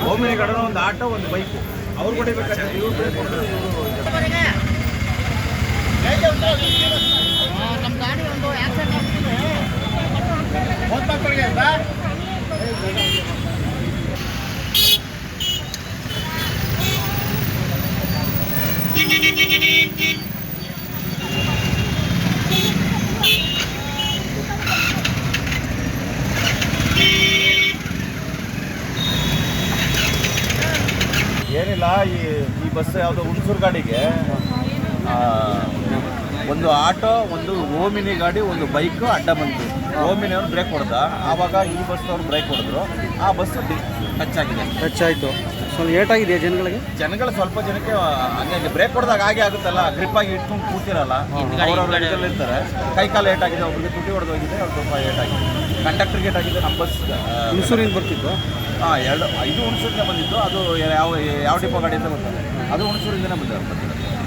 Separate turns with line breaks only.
Home ಕಡೆ ಒಂದು auto ಒಂದು ಬೈಕು ಅವ್ರು ಕೂಡ ಬೇಕಾದ್ರೆ ಇವ್ರು ಏನಿಲ್ಲ ಈ ಈ ಬಸ್ ಯಾವುದೋ ಹುಣಸೂರು ಗಾಡಿಗೆ ಒಂದು ಆಟೋ ಒಂದು ಓಮಿನಿ ಗಾಡಿ ಒಂದು ಬೈಕು ಅಡ್ಡ ಬಂತು. ಓಮಿನಿ ಅವ್ರು ಬ್ರೇಕ್ ಹೊಡೆದ. ಆವಾಗ ಈ ಬಸ್ನವ್ರು ಬ್ರೇಕ್ ಹೊಡೆದ್ರು. ಆ ಬಸ್ ಟಚ್ ಆಗಿದೆ.
ಟಚ್ ಆಯಿತು. ಸ್ವಲ್ಪ ಏಟಾಗಿದೆಯಾ ಜನಗಳಿಗೆ?
ಜನಗಳು ಸ್ವಲ್ಪ ಜನಕ್ಕೆ ಹಂಗೆ ಬ್ರೇಕ್ ಹೊಡೆದಾಗ ಹಾಗೆ ಆಗುತ್ತಲ್ಲ ಗ್ರಿಪ್ ಆಗಿ ಇಟ್ಕೊಂಡು ಕೂತಿರಲ್ಲ. ಅವ್ರವ್ರ ಇರ್ತಾರೆ. ಕೈ ಕಾಲು ಏಟಾಗಿದೆ ಒಬ್ಬರಿಗೆ ತುಟಿ ಹೊಡೆದು ಹೋಗಿದೆ ಅವ್ರು ಸ್ವಲ್ಪ ಏಟಾಗಿದೆ ಕಂಡಕ್ಟರ್ಗೆ ಏಟಾಗಿದೆ ನಮ್ಮ ಬಸ್
ಹುಣಸೂರಿಂದ ಬರ್ತಿತ್ತು?
ಹಾಂ ಎರಡು ಇದು ಹುಣಸೂರಿಂದ ಬಂದಿತ್ತು. ಅದು ಯಾವ ಯಾವ ಡಿಪೋ ಗಾಡಿ ಅಂತ ಗೊತ್ತಾಗ ಅದು ಹುಣಸೂರಿಂದನೇ ಬಂದಿದ್ದು.